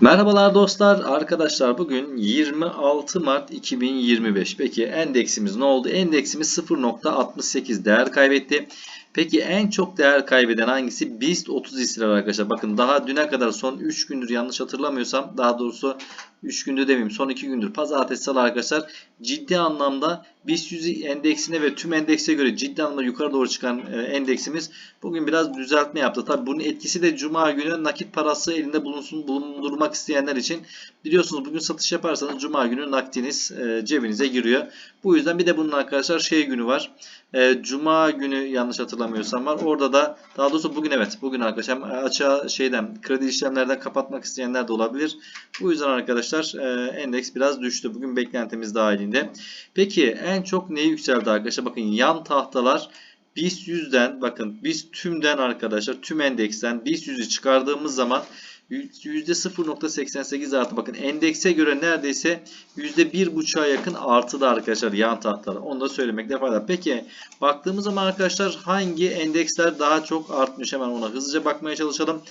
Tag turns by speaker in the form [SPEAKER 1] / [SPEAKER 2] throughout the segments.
[SPEAKER 1] Merhabalar dostlar, arkadaşlar bugün 26 Mart 2025. Peki endeksimiz ne oldu? Endeksimiz 0.68 değer kaybetti. Peki en çok değer kaybeden hangisi? BIST 30 hisseler arkadaşlar. Bakın daha düne kadar son 3 gündür yanlış hatırlamıyorsam daha doğrusu 3 gündür demeyeyim son 2 gündür pazartesi salı arkadaşlar ciddi anlamda BIST 100 endeksine ve tüm endekse göre ciddi anlamda yukarı doğru çıkan e, endeksimiz bugün biraz düzeltme yaptı. Tabi bunun etkisi de cuma günü nakit parası elinde bulunsun bulundurmak isteyenler için biliyorsunuz bugün satış yaparsanız cuma günü nakdiniz e, cebinize giriyor. Bu yüzden bir de bunun arkadaşlar şey günü var. E, cuma günü yanlış hatırlamıyorsam var. Orada da daha doğrusu bugün evet bugün arkadaşlar açığa şeyden kredi işlemlerden kapatmak isteyenler de olabilir. Bu yüzden arkadaşlar e, endeks biraz düştü. Bugün beklentimiz dahilinde. Peki en çok ne yükseldi arkadaşlar? Bakın yan tahtalar BIST 100'den bakın BIST tümden arkadaşlar tüm endeksten BIST 100'ü çıkardığımız zaman %0.88 artı bakın endekse göre neredeyse %1.5'a yakın artıda arkadaşlar yan tahtalar. Onu da söylemekte fayda. Peki baktığımız zaman arkadaşlar hangi endeksler daha çok artmış hemen ona hızlıca bakmaya çalışalım.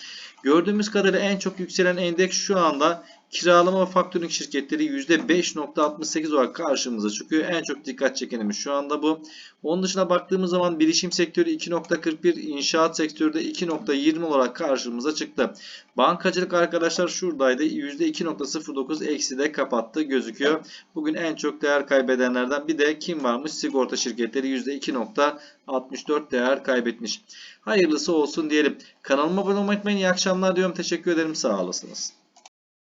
[SPEAKER 1] Gördüğümüz kadarıyla en çok yükselen endeks şu anda kiralama ve faktörlük şirketleri %5.68 olarak karşımıza çıkıyor. En çok dikkat çekenimiz şu anda bu. Onun dışına baktığımız zaman bilişim sektörü 2.41, inşaat sektörü de 2.20 olarak karşımıza çıktı. Bankacılık arkadaşlar şuradaydı. %2.09 eksi de kapattı gözüküyor. Bugün en çok değer kaybedenlerden bir de kim varmış? Sigorta şirketleri %2.64 değer kaybetmiş. Hayırlısı olsun diyelim. Kanalıma abone olmayı unutmayın. İyi akşamlar diyorum. Teşekkür ederim. Sağ olasınız.